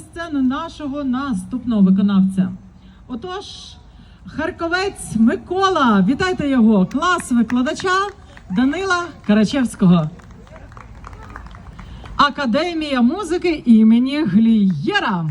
сцену нашого наступного виконавця. Отож, Харковець Микола, вітайте його, клас викладача Данила Карачевського. Академія музики імені Глієра.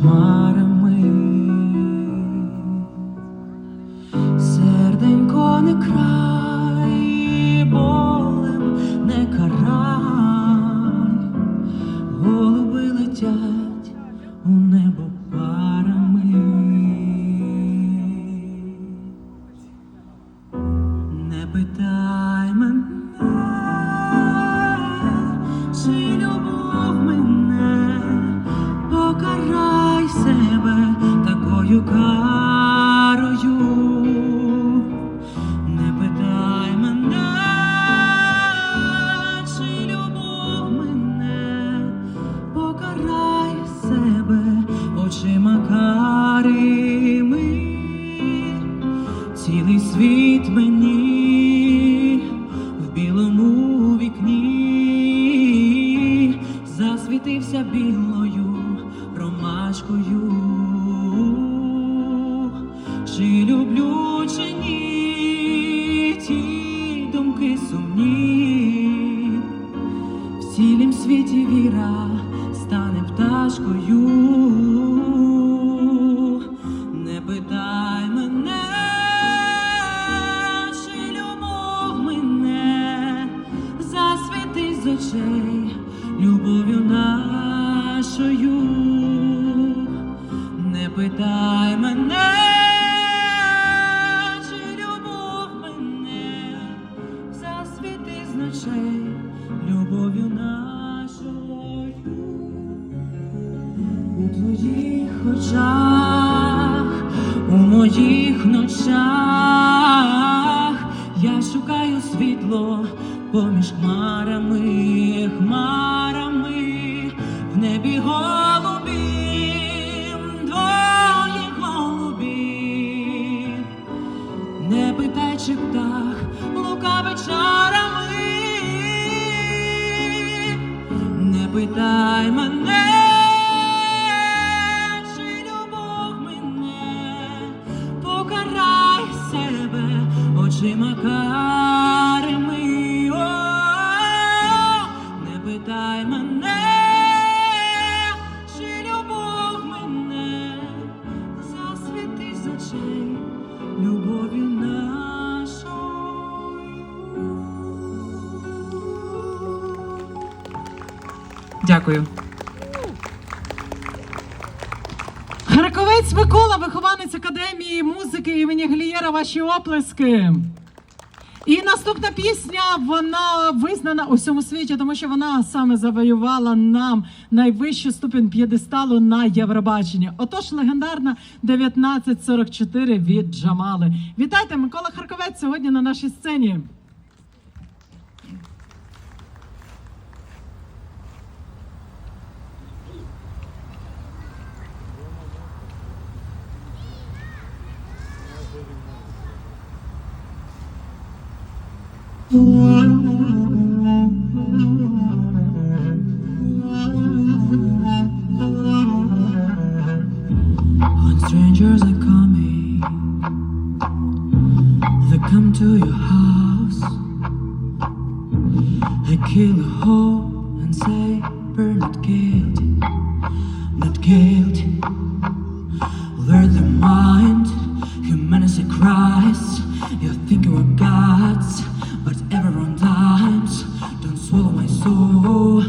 поміж очима карими цілий світ мені в білому вікні засвітився білою ромашкою. Чи люблю, чи ні, ті думки сумні, в цілім світі віра стане пташкою. Очах, у моїх ночах я шукаю світло поміж хмарами, хмарами. В небі голубі, двоє голубі. Не питай, чи птах лукавий чарами, не питай мене, очима карими. О, не питай мене, чи любов мене, засвіти з очей любов'ю нашою. Дякую. Харковець Микола, вихованець Академії музики імені Глієра. Ваші оплески. І наступна пісня вона визнана у всьому світі, тому що вона саме завоювала нам найвищу ступінь п'єдесталу на Євробаченні. Отож, легендарна 1944 від Джамали. Вітайте, Микола Харковець сьогодні на нашій сцені. Strangers are coming, they come to your house. They kill a hole and say, We're not guilty, not guilty. Oh.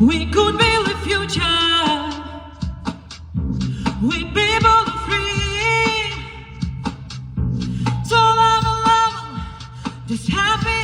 We could build a future with people free. So love, love, happy